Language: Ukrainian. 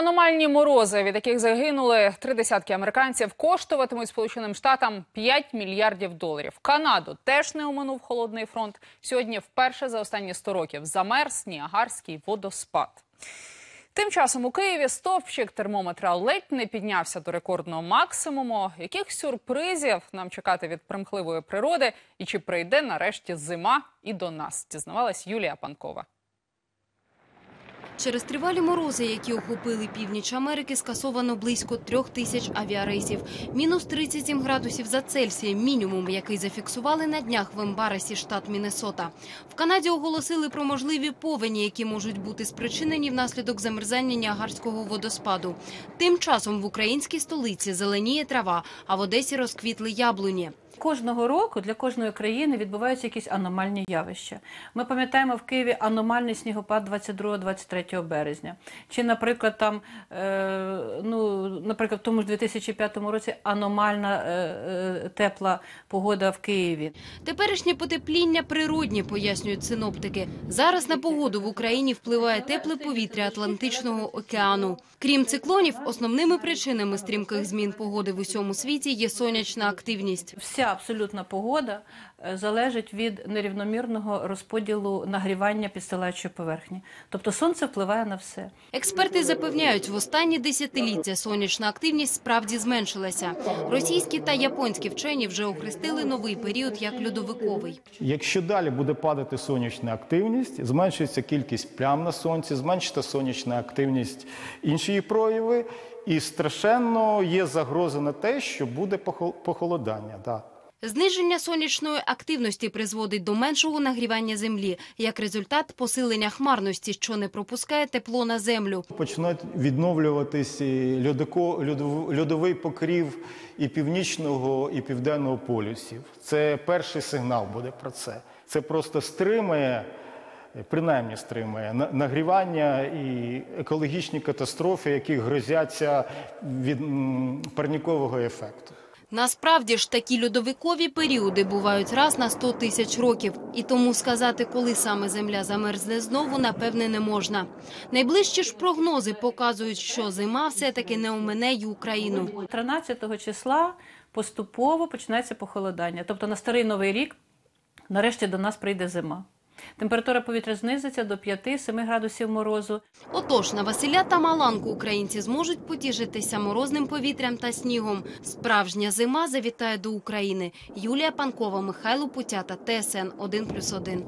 Аномальні морози, від яких загинули три десятки американців, коштуватимуть Сполученим Штатам 5 мільярдів доларів. Канаду теж не оминув холодний фронт. Сьогодні вперше за останні 100 років замерз Ніагарський водоспад. Тим часом у Києві стовпчик термометра ледь не піднявся до рекордного максимуму. Яких сюрпризів нам чекати від примхливої природи і чи прийде нарешті зима і до нас? Дізнавалась Юлія Панкова. Через тривалі морози, які охопили північ Америки, скасовано близько трьох тисяч авіарейсів. Мінус 37 градусів за Цельсієм – мінімум, який зафіксували на днях в Ембаресі, штат Міннесота. В Канаді оголосили про можливі повені, які можуть бути спричинені внаслідок замерзання Ніагарського водоспаду. Тим часом в українській столиці зеленіє трава, а в Одесі розквітли яблуні. Кожного року для кожної країни відбуваються якісь аномальні явища. Ми пам'ятаємо в Києві аномальний снігопад 22-23 березня. Чи, наприклад, там, е, ну, наприклад, в тому ж 2005 році аномальна е, е, тепла погода в Києві. Теперішнє потепління природні, пояснюють синоптики. Зараз на погоду в Україні впливає тепле повітря Атлантичного океану. Крім циклонів, основними причинами стрімких змін погоди в усьому світі є сонячна активність. Вся абсолютна погода е, залежить від нерівномірного розподілу нагрівання підстилаючої поверхні. Тобто сонце впливає на все. Експерти запевняють, в останні десятиліття сонячна активність справді зменшилася. Російські та японські вчені вже охрестили новий період як льодовиковий. Якщо далі буде падати сонячна активність, зменшується кількість плям на сонці, зменшиться сонячна активність інші її прояви, і страшенно є загроза на те, що буде похол- похолодання. Да. Зниження сонячної активності призводить до меншого нагрівання землі, як результат посилення хмарності, що не пропускає тепло на землю. Почнуть відновлюватись і льодовий покрів і північного, і південного полюсів. Це перший сигнал буде про це. Це просто стримає, принаймні стримає на- нагрівання і екологічні катастрофи, які грозяться від парнікового ефекту. Насправді ж такі льодовикові періоди бувають раз на 100 тисяч років, і тому сказати, коли саме земля замерзне знову, напевне, не можна. Найближчі ж прогнози показують, що зима все-таки не омине й Україну. 13 числа поступово починається похолодання. Тобто на старий новий рік нарешті до нас прийде зима. Температура повітря знизиться до 5-7 градусів морозу. Отож, на Василя та Маланку українці зможуть потішитися морозним повітрям та снігом. Справжня зима завітає до України. Юлія Панкова, Михайло Путята, ТСН 1+,1.